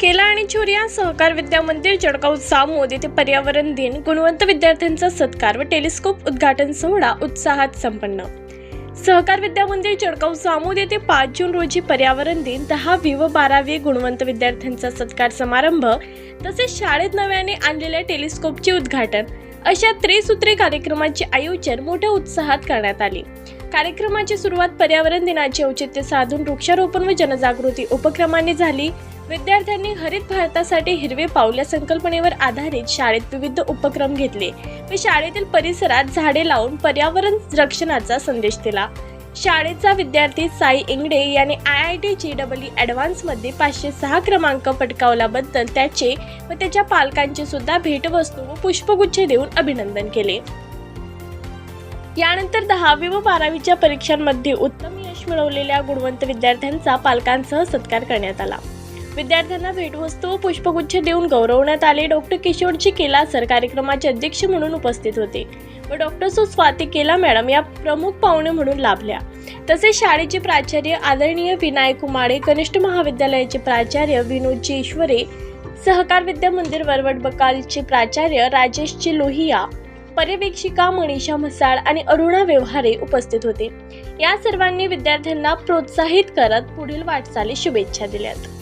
केला आणि चोरिया सहकार विद्या मंदिर जळगाव सामोद येथे पर्यावरण दिन गुणवंत विद्यार्थ्यांचा सत्कार व टेलिस्कोप उद्घाटन सोहळा उत्साहात संपन्न. सहकार विद्या मंदिर जळगाव सामोद येथे पाच जून रोजी पर्यावरण दिन दहावी व बारावी गुणवंत विद्यार्थ्यांचा सत्कार समारंभ तसेच शाळेत नव्याने आणलेल्या टेलिस्कोपचे उद्घाटन. अशा त्रिसूत्री कार्यक्रमाचे आयोजन मोठ्या उत्साहात करण्यात आले. कार्यक्रमाची सुरुवात पर्यावरण दिनाचे औचित्य साधून वृक्षारोपण व जनजागृती उपक्रमाने झाली. विद्यार्थ्यांनी हरित भारतासाठी हिरवे पाऊल या संकल्पनेवर आधारित शाळेत विविध उपक्रम घेतले. व शाळेतील परिसरात झाडे लावून पर्यावरण रक्षणाचा संदेश दिला. शाळेचा विद्यार्थी साई इंगडे याने I I T JEE double ॲडव्हान्समध्ये पाचशे सहा क्रमांक पटकावल्याबद्दल त्याचे व त्याच्या पालकांचे सुद्धा भेटवस्तू व पुष्पगुच्छ देऊन अभिनंदन केले. यानंतर दहावी व बारावीच्या परीक्षांमध्ये उत्तम यश मिळवलेल्या गुणवंत विद्यार्थ्यांचा पालकांसह सत्कार करण्यात आला. विद्यार्थ्यांना भेटवस्तू पुष्पगुच्छ देऊन गौरवण्यात आले. डॉक्टर किशोरजी केलासर कार्यक्रमाचे अध्यक्ष म्हणून उपस्थित होते. व डॉक्टर सु स्वाती केला मॅडम या प्रमुख पाहुणे म्हणून लाभल्या. तसेच शाळेचे प्राचार्य आदरणीय विनायक कुमाडे कनिष्ठ महाविद्यालयाचे प्राचार्य विनोदजी ईश्वरे सहकार विद्या मंदिर वरवड बकालचे प्राचार्य राजेशजी लोहिया पर्यवेक्षिका मनीषा म्हसाळ आणि अरुणा व्यवहारे उपस्थित होते. या सर्वांनी विद्यार्थ्यांना प्रोत्साहित करत पुढील वाटचाली शुभेच्छा दिल्यात.